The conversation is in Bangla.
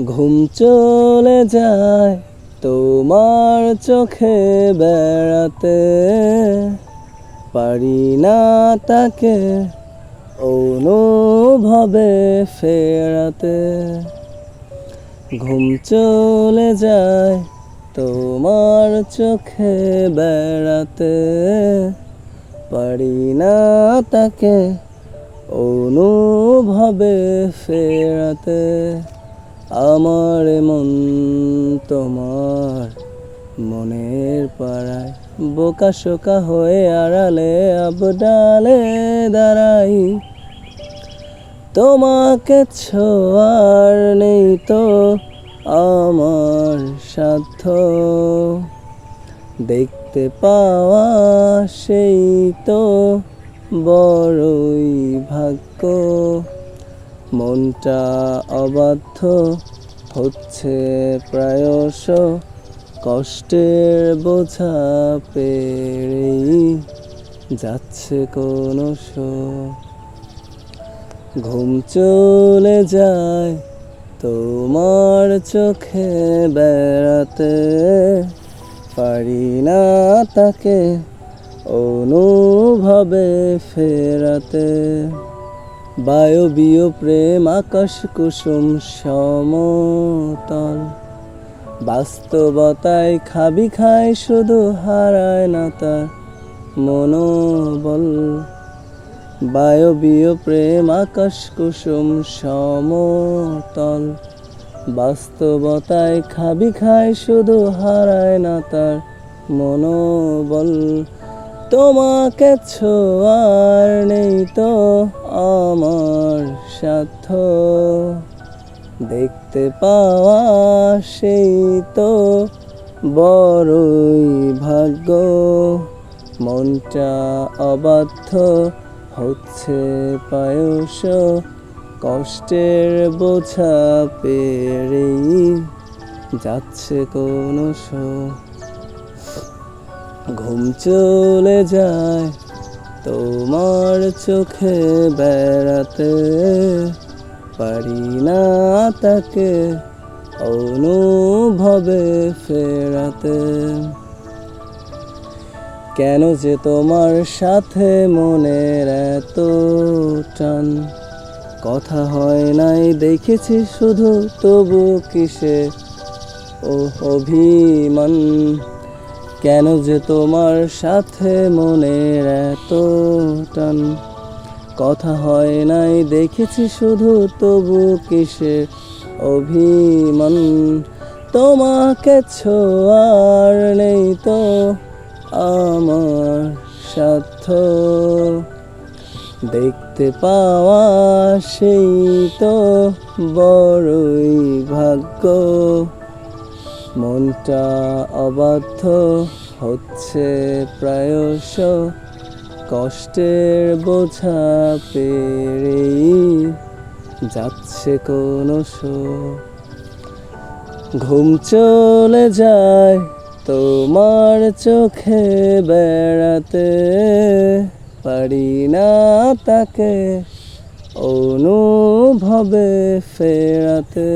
ঘুম চলে যায় তোমার চোখে বেড়াতে। পারি না তাকে অনুভবে ফেরাতে। ঘুম চলে যায় তোমার চোখে বেড়াতে। পারি না তাকে অনুভবে ফেরাতে। আমার মন তোমার মনের পাড়ায়, বোকা শোকা হয়ে আড়ালে, আবডালে দাঁড়াই। তোমাকে ছোঁয়ার নেই তো আমার সাধ্য। দেখতে পাওয়া সেই তো বড়ই ভাগ্য। মনটা অবাধ্য হচ্ছে প্রায়শ কষ্টের বোঝা পেরেই যাচ্ছে কোনো ঘুম চলে যায় তোমার চোখে বেড়াতে, পারি না তাকে অনুভবে ফেরাতে। বায়বীয় প্রেম আকাশ কুসুম সমতল। বাস্তবতায় খাবি খায় শুধু হারায় না তার মনোবল। বায়বীয় প্রেম আকাশ কুসুম সমতল। বাস্তবতায় খাবি খায় শুধু হারায় না তার মনোবল। তোমাকে ছোঁয়ার নেই তো আমার সাধ্য। দেখতে পাওয়া সেই তো বড়ই ভাগ্য। মনটা অবাধ্য হচ্ছে পায়স কষ্টের বোঝা পেরেই যাচ্ছে কোনো শো ঘুম চলে যায় তোমার চোখে বেড়াতে। পারি না তাকে অনুভবে ফেরাতে। কেন যে তোমার সাথে মনের এত টান? কথা হয় নাই, দেখেছি শুধু তবু কিসে? ও অভিমান। কেন যে তোমার সাথে মনের এত টান? কথা হয় নাই, দেখেছি শুধু তবু কিসে অভিমান? তোমাকে ছোঁয়ার নেই তো আমার সাধ্য দেখতে পাওয়া সেই তো বড়ই ভাগ্য। মনটা অবাধ্য হচ্ছে প্রায়শ। কষ্টের বোঝা পেরেই যাচ্ছে কোনো শো। ঘুম চলে যায় তোমার চোখে বেড়াতে, পারি না তাকে অনুভবে ফেরাতে।